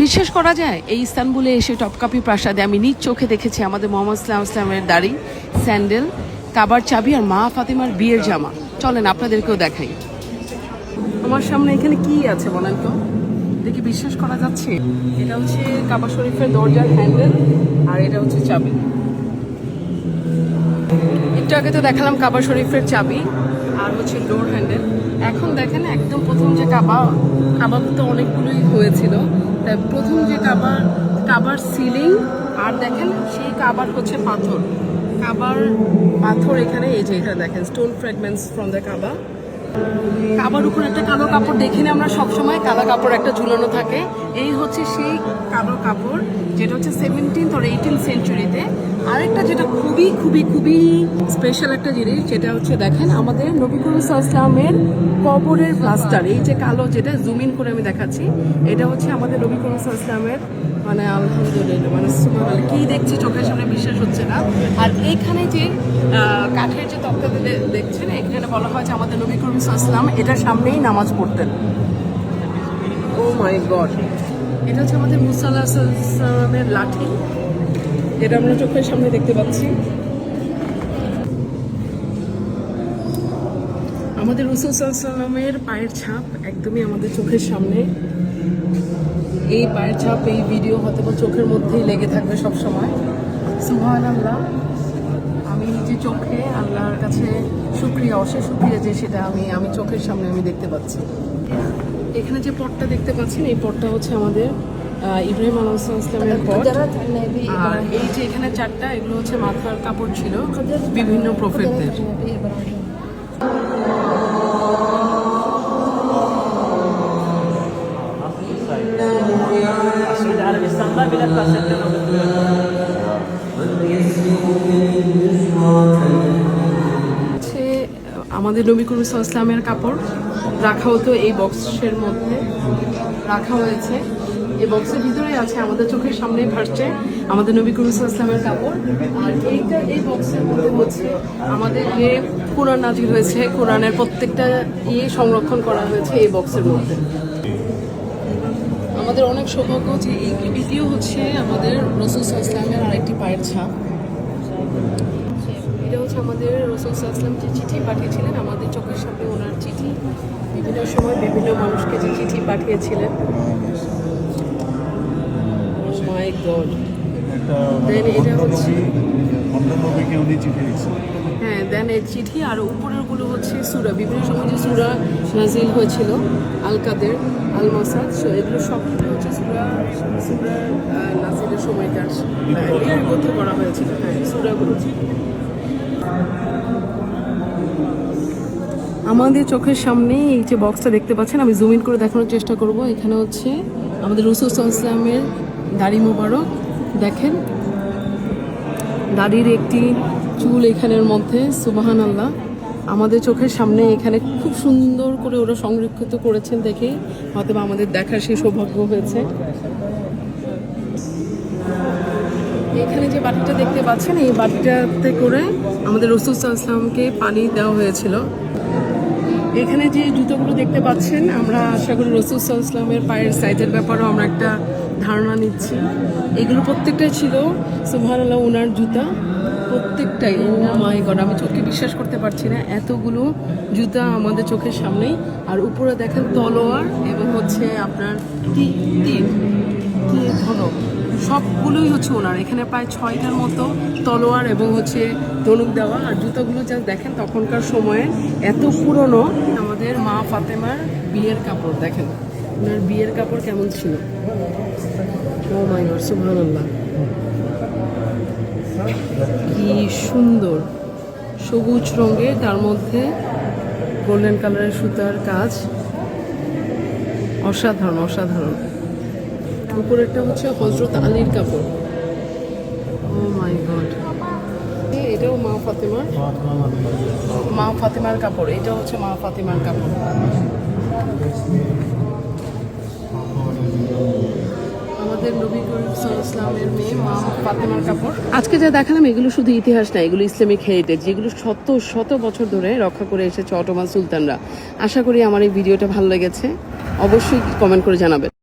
বিশ্বাস করা যায়, এই ইস্তানবুলে এসে টপকাপি প্রাসাদে আমি নিজ চোখে দেখেছি আমাদের মোহাম্মদ ইসলাম ইসলামের দাড়ি, স্যান্ডেল, কাবার চাবি আর মা ফাতিমার বিয়ের জামা। চলেন, আপনাদেরকেও দেখাই। আমার সামনে এখানে কি আছে বলেন তো? দেখি বিশ্বাস করা যাচ্ছে? এটা হচ্ছে কাবা শরীফের দরজার হ্যান্ডেল আর এটা হচ্ছে চাবি। একটু আগে তো দেখালাম কাবা শরীফের চাবি আর হচ্ছে ডোর হ্যান্ডেল। এখন দেখেন একদম প্রথম যে কাবা কাবা তো অনেকগুলোই হয়েছিল। তাই প্রথম যে কাবা, কাবার সিলিং আর দেখেন সেই কাবার হচ্ছে পাথর। কাবার পাথর এখানে, এই যে এখানে দেখেন stone fragments from the Kaaba. কাবার উপর একটা কালো কাপড় দেখিনি আমরা সবসময়, কালো কাপড় একটা ঝুলানো থাকে। এই হচ্ছে সেই কালো কাপড়, যেটা হচ্ছে সেভেন্টিন্থ আর এইটিন সেঞ্চুরিতে আরেকটা যেটা খুবই খুবই খুবই স্পেশাল একটা জিনিস, যেটা হচ্ছে দেখেন আমাদের নবী করিম ইসলামের কবরের প্লাস্টার এই যে কালো যেটা জুম ইন করে আমি দেখাচ্ছি। এটা হচ্ছে আমাদের নবী করিম ইসলামের মানে আলহামদুলিল্লাহ মানে কি দেখছি চোখের সামনে বিশ্বাস হচ্ছে না। আর এখানে যে কাঠের যে তক্তাতে দেখছেন, এখানে বলা হয় যে আমাদের নবী ইসলাম এটার সামনেই নামাজ পড়তেন। ও মাই গড এটা হচ্ছে আমাদের মুসাল্লাহ সাল্লামের লাঠি। যেটা আমরা চোখের সামনে দেখতে পাচ্ছি। আমাদের রসুল সাল্লামের পায়ের ছাপ একদমই আমাদের চোখের সামনে। এই পায়ের ছাপ এই ভিডিও হয়তো চোখের মধ্যেই লেগে থাকবে সব সময় সুহান আল্লাহ আমি নিজে চোখে আল্লাহর কাছে শুক্রিয়া অশেষ শুক্রিয়া যে সেটা আমি আমি চোখের সামনে আমি দেখতে পাচ্ছি এখানে যে পটটা দেখতে পাচ্ছেন এই পটটা হচ্ছে আমাদের ইব্রাহিম আলাহ ইসলামের পট আর এই যে এখানে চারটা এগুলো হচ্ছে মাথার কাপড় ছিল বিভিন্ন প্রফেটদের kasetler oluyor. হচ্ছে আমাদের নবী করিম ইসলামের কাপড় রাখা হতো এই বক্সের মধ্যে, রাখা হয়েছে। এই বক্সের ভিতরে আছে, আমাদের চোখের সামনেই ভাসছে আমাদের নবী করিম ইসলামের কাপড়। আর এইটা, এই বক্সের মধ্যে হচ্ছে আমাদের যে কোরআন নাজির হয়েছে, কোরআনের প্রত্যেকটা ইয়ে সংরক্ষণ করা হয়েছে এই বক্সের মধ্যে। আমাদের অনেক সৌভাগ্য যে এই এটিও হচ্ছে আমাদের রসুল ইসলামের আরেকটি পায়ের ছাপ। এটা হচ্ছে আমাদের রসুল সাল্লাম যে চিঠি পাঠিয়েছিলেন আমাদের চোখের সামনে ওনার চিঠি। বিভিন্ন সময় বিভিন্ন মানুষকে যে চিঠি পাঠিয়েছিলেন। মাই গড Then এটা হচ্ছে হ্যাঁ দেন এই চিঠি আর উপরেরগুলো হচ্ছে সুরা। বিভিন্ন সময় যে সুরা নাজিল হয়েছিল আল কাদের আল মাসাদ so এগুলো সবগুলো হচ্ছে সুরা সুরা আহ, নাজিলের সময়কার। লিপিবদ্ধ করা হয়েছিল। হ্যাঁ সুরাগুলো। আমাদের চোখের সামনে এই যে বক্সটা দেখতে পাচ্ছেন, আমি জুম ইন করে দেখানোর চেষ্টা করব। এখানে হচ্ছে আমাদের রসুল ইসলামের দাড়ি মোবারক। দেখেন, দাড়ির একটি চুল এখানের মধ্যে সুবাহান আল্লাহ আমাদের চোখের সামনে এখানে খুব সুন্দর করে ওরা সংরক্ষিত করেছেন দেখে, হয়তোবা আমাদের দেখার সেই সৌভাগ্য হয়েছে। এখানে যে বাটিটা দেখতে পাচ্ছেন, এই বাটিটাতে করে আমাদের রসুল ইসলামকে পানি দেওয়া হয়েছিল। এখানে যে জুতোগুলো দেখতে পাচ্ছেন, আমরা আশা করি রসুল ইসলামের পায়ের সাইজের ব্যাপারেও আমরা একটা ধারণা নিচ্ছি। এগুলো প্রত্যেকটাই ছিল, সুবহানাল্লাহ ওনার জুতা। প্রত্যেকটাই, ও মাই গড, আমি চোখে বিশ্বাস করতে পারছি না, এতগুলো জুতা আমাদের চোখের সামনেই। আর উপরে দেখেন তলোয়ার এবং হচ্ছে আপনার তীর তীর ধনুক? সবগুলোই হচ্ছে ওনার। এখানে প্রায় ছয়টার মতো তলোয়ার এবং হচ্ছে ধনুক দেওয়া। আর জুতোগুলো যা দেখেন তখনকার সময়ে এত পুরনো। আমাদের মা ফাতেমার বিয়ের কাপড়, দেখেন। ওনার বিয়ের কাপড় কেমন ছিল? ও সুবহানাল্লাহ। কি সুন্দর। সবুজ রঙের তার মধ্যে গোল্ডেন কালারের সুতার কাজ। অসাধারণ অসাধারণ। উপরেরটা হচ্ছে হজরত আলীর কাপড়। ও মাই গড এটাও মা ফাতেমার? মা ফাতেমার কাপড়। এটা হচ্ছে মা ফাতেমার কাপড়। আমাদের নবী করিম সাল্লাল্লাহু ইসলামের মেয়ে মা ফাতেমার কাপড়। আজকে যা দেখালাম এগুলো শুধু ইতিহাস না এগুলো ইসলামিক হেরিটেজ যেগুলো শত শত বছর ধরে রক্ষা করে এসেছে অটোমান সুলতানরা। আশা করি আমার এই ভিডিওটা ভালো লেগেছে। অবশ্যই কমেন্ট করে জানাবেন।